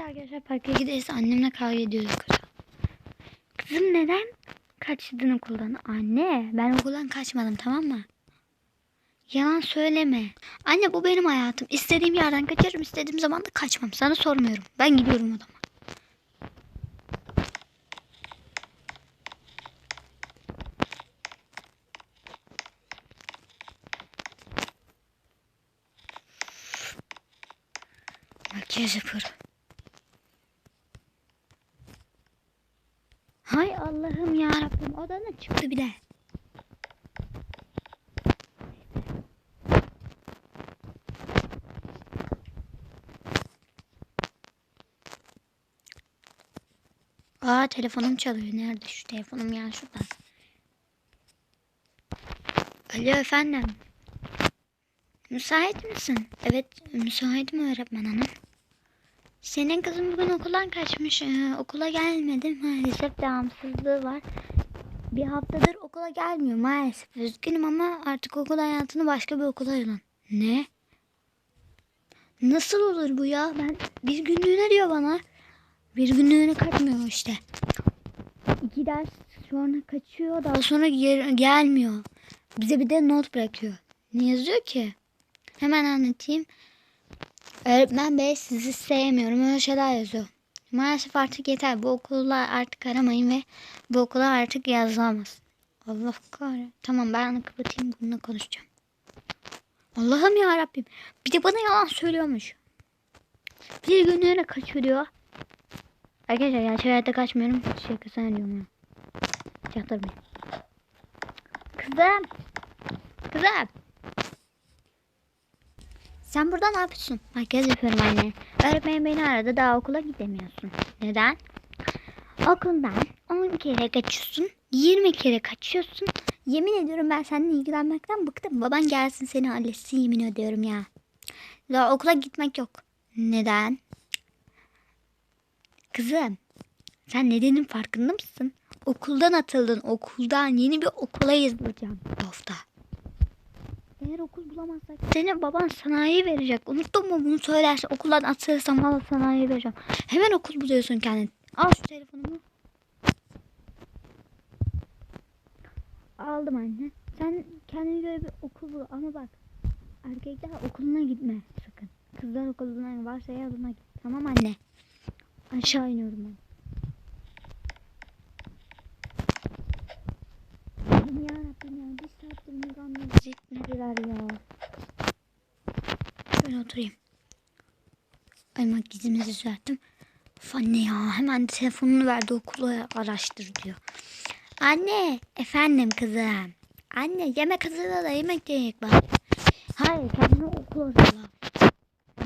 Evet arkadaşlar parka gideriz. Annemle kavga ediyoruz kızım. Kızım neden kaçtın okuldan? Anne ben okuldan kaçmadım tamam mı? Yalan söyleme. Anne bu benim hayatım. İstediğim yerden kaçarım. istediğim zaman da kaçmam. Sana sormuyorum. Ben gidiyorum odama. Makyaj yapıyorum. Hay Allah'ım odadan çıktı bir de. Aa telefonum çalıyor. Nerede şu telefonum ya şuradan. Alo efendim. Müsait misin? Evet müsaitim öğretmen hanım. Senin kızın bugün okuldan kaçmış. Ee, okula gelmedi. Maalesef devamsızlığı var. Bir haftadır okula gelmiyor maalesef. Üzgünüm ama artık okul hayatını başka bir okula yollan. Ne? Nasıl olur bu ya? Ben bir günlüğüne diyor bana. Bir günlüğüne kaçmıyor işte. İki ders sonra kaçıyor. Daha sonra gel- gelmiyor. Bize bir de not bırakıyor. Ne yazıyor ki? Hemen anlatayım. Öğretmen bey sizi sevmiyorum. Öyle şeyler yazıyor. Maalesef artık yeter. Bu okulla artık aramayın ve bu okula artık yazılamaz. Allah kahretsin. Tamam ben kapatayım. Bununla konuşacağım. Allah'ım ya Rabbim. Bir de bana yalan söylüyormuş. Bir günlüğüne kaçıyor diyor. Arkadaşlar gerçek hayatta kaçmıyorum. Şakasına diyorum ya. Çaktırmayın. Kızım. Kızım. Sen burada ne yapıyorsun? Makyaj yapıyorum anne. Öğretmen beni aradı daha okula gidemiyorsun. Neden? Okuldan 10 kere kaçıyorsun. 20 kere kaçıyorsun. Yemin ediyorum ben seninle ilgilenmekten bıktım. Baban gelsin seni halletsin yemin ediyorum ya. Daha okula gitmek yok. Neden? Kızım sen nedenin farkında mısın? Okuldan atıldın. Okuldan yeni bir okula yazılacağım hafta. Eğer okul bulamazsak senin baban sanayi verecek. Unuttun mu bunu söylerse okuldan atılırsam hala sanayi vereceğim. Hemen okul buluyorsun kendin. Al şu telefonumu. Aldım anne. Sen kendine göre bir okul bul ama bak. Erkekler okuluna gitme sakın. Kızlar okuluna varsa yazına git. Tamam anne. Aşağı iniyorum ben. Allah'ım yarabbim ya. Bir saattir Nurhan'la gitmediler ya. Şöyle oturayım. Ay makyajımı düzelttim. Of anne ya hemen telefonunu verdi okula araştır diyor. Anne efendim kızım. Anne yemek hazırla da yemek yiyecek bak. Hayır kendine okul hazırla.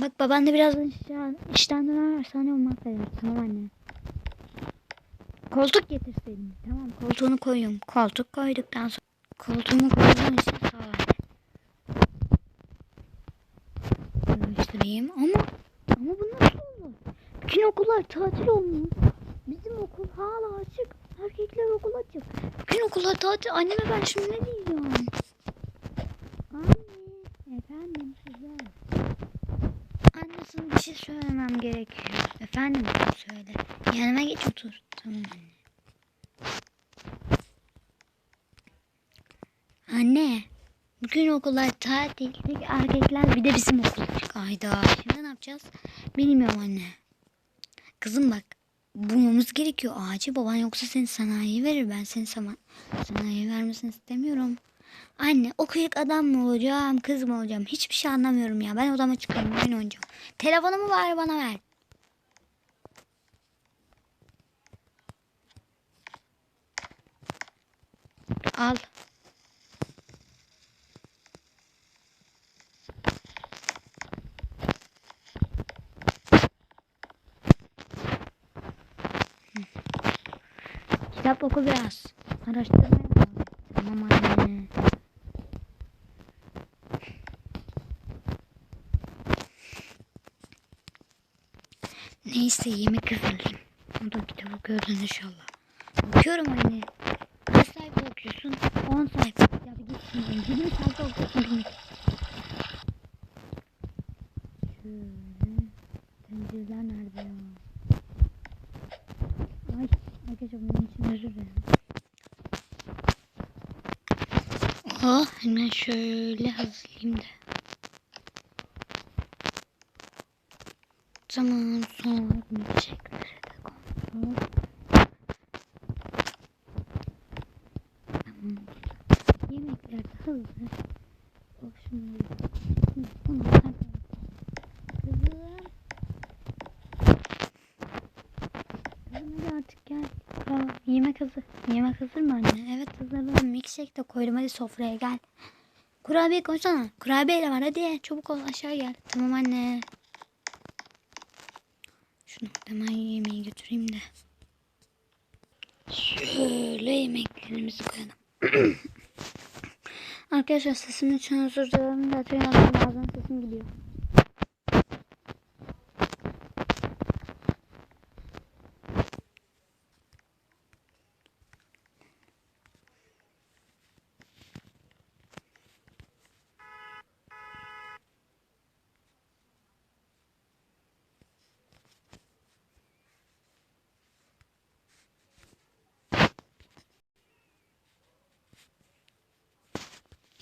Bak baban da birazdan işten, işten döner sana olmaz verir. Tamam anne. Koltuk getirseydin. Tamam koltuğunu koyuyorum. Koltuk koyduktan sonra. Koltuğumu koyduğum için sağ ol. Karıştırayım ama ama bu nasıl olur? Bütün okullar tatil olmuş. Bizim okul hala açık. Erkekler okul açık. Bütün okullar tatil. Anneme ben şimdi ne diyeceğim? Anne. Efendim Annesine bir şey söylemem gerekiyor. Efendim söyle. Yanıma geç otur. Tamam anne. Anne. Bugün okullar tatil. Erkekler bir de bizim okul. Ayda. Şimdi ne yapacağız? Bilmiyorum anne. Kızım bak. Bulmamız gerekiyor. Acil baban yoksa seni sanayiye verir. Ben seni sana sanayiye vermesini istemiyorum. Anne okuyup adam mı olacağım kız mı olacağım hiçbir şey anlamıyorum ya. Ben odama çıkıyorum oyun oynayacağım. Telefonumu var bana ver. Al. Kitap oku biraz. Araştırma yap. Tamam anne. Neyse yemek hazırlayayım. O da kitabı gördün inşallah. Okuyorum hani. Kaç sayfa okuyorsun? 10 sayfa. Ya bir git şimdi. 20 sayfa okuyorsun. Şöyle. Tencereler nerede ya? Ay arkadaşlar bunun için özür dilerim. Oh hemen şöyle hazırlayayım da. Tamam sonra milkshake'leri de. Tamam. Yemekler de hazır. Şimdi. Şimdi bunu. Kızım. Kızım hadi artık gel. Aa, yemek hazır. Yemek hazır mı anne? Evet hazırladım. Milkshake de koydum. Hadi sofraya gel. Kurabiye koysana. Kurabiye de var. Hadi çabuk ol aşağı gel. Tamam anne. Şunu hemen yemeği götüreyim de. Şöyle yemeklerimizi koyalım. Arkadaşlar sesim için özür dilerim. Zaten yazdım bazen sesim gidiyor.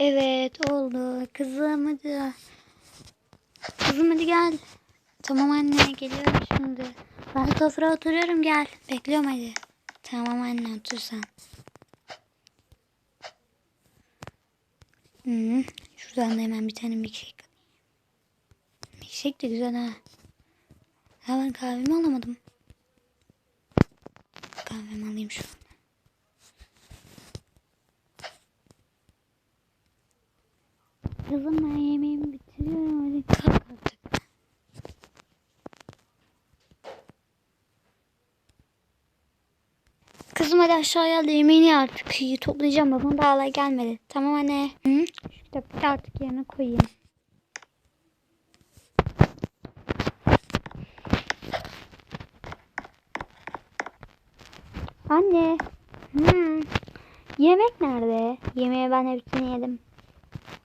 Evet oldu. Kızım hadi. Kızım hadi gel. Tamam anne geliyorum şimdi. Ben sofraya oturuyorum gel. Bekliyorum hadi. Tamam anne otur sen. Hmm, şuradan da hemen bir tane milkshake. Milkshake de güzel ha. Ya ben kahvemi alamadım. Kahvemi alayım şu. Kızım ben yemeğimi bitiriyorum. Hadi kalk artık. Hadi aşağıya yemeğini ye artık. Toplayacağım babam da hala gelmedi. Tamam anne. Hı? Şu kitapları artık yerine koyayım. Anne. Hmm. Yemek nerede? Yemeği ben hepsini yedim.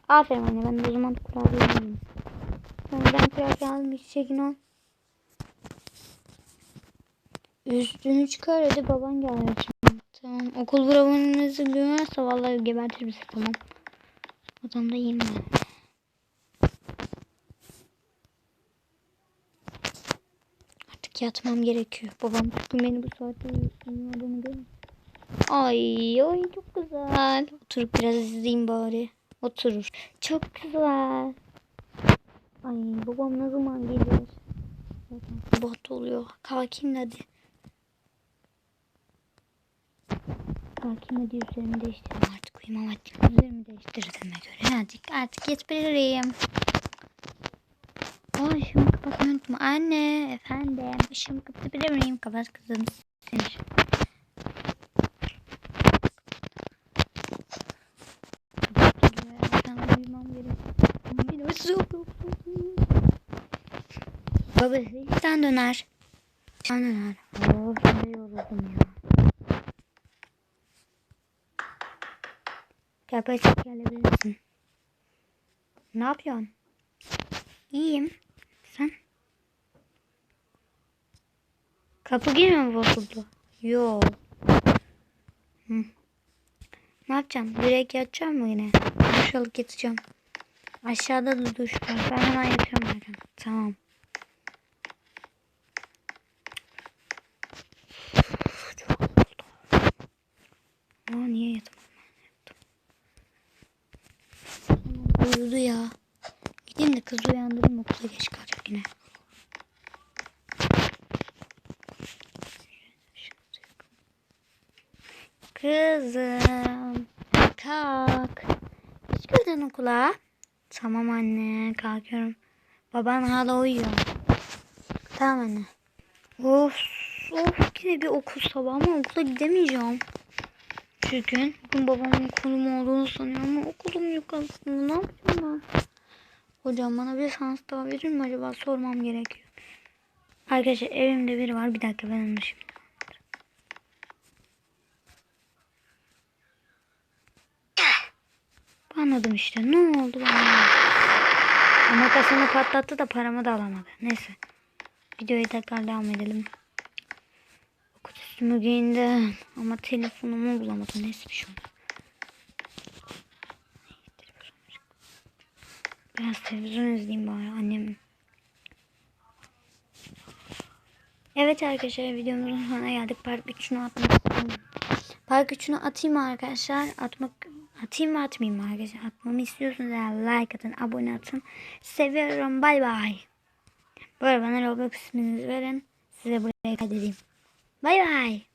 Aferin anne ben de zaman kurabiye yiyeyim. Ben, ben kurabiye almış çekin ol. Üstünü çıkar hadi baban gelecek. Okul bravonunuzu görmezse vallahi gebertir bizi tamam. Adam da ben. Artık yatmam gerekiyor. Babam bugün beni bu saatte uyumadığını. Ay ay çok güzel. Oturup biraz izleyeyim bari. Oturur. Çok güzel. Ay babam ne zaman gelir? Sabah da oluyor. Kalkayım hadi. Kalkayım hadi üzerimi değiştireyim artık uyumam hadi. Üzerimi değiştirdiğime göre hadi artık yatabilirim. Ay ışığımı kapatmayı unutma. Anne efendim ışığımı kapatabilir miyim? Kapat kızım. Sinir. Baba sen döner. Sen döner. Oh şimdi yoruldum ya. Gel paçak gelebilirsin. Ne yapıyorsun? İyiyim. Sen? Kapı yine mi bozuldu? Yo. Hı. Ne yapacağım? Direkt yatacağım mı yine? Duş alıp yatacağım. Aşağıda da duş var. Ben hemen yatıyorum zaten. Tamam. Çok oldu. Aa, niye yatamadım? Uyudu ya. Gideyim de kızı uyandırayım okula geç kalacak yine. Kızım kalk. Hiç girdin okula. Tamam anne kalkıyorum. Baban hala uyuyor. Tamam anne. Of of yine bir okul sabah ama okula gidemeyeceğim. Çünkü bugün babamın okulum olduğunu sanıyor ama okulum yok aslında. Ne yapacağım ben? Hocam bana bir şans daha verir mi acaba sormam gerekiyor. Arkadaşlar evimde biri var. Bir dakika ben onu şimdi. Anladım işte. Ne oldu bana? Makasını patlattı da paramı da alamadı. Neyse. Videoyu tekrar devam edelim. Kostümü giyindim. Ama telefonumu bulamadım. Neyse bir şey olmaz. Biraz televizyon izleyeyim bari annem. Evet arkadaşlar videomuzun sonuna geldik. Park 3'ünü atmak istiyorum. Park 3'ünü atayım arkadaşlar? Atmak atayım mı atmayayım arkadaşlar? Atmamı istiyorsanız eğer like atın, abone atın. Seviyorum. Bay bay. Böyle bana Roblox isminizi verin. Size buraya kaydedeyim. Bay bay.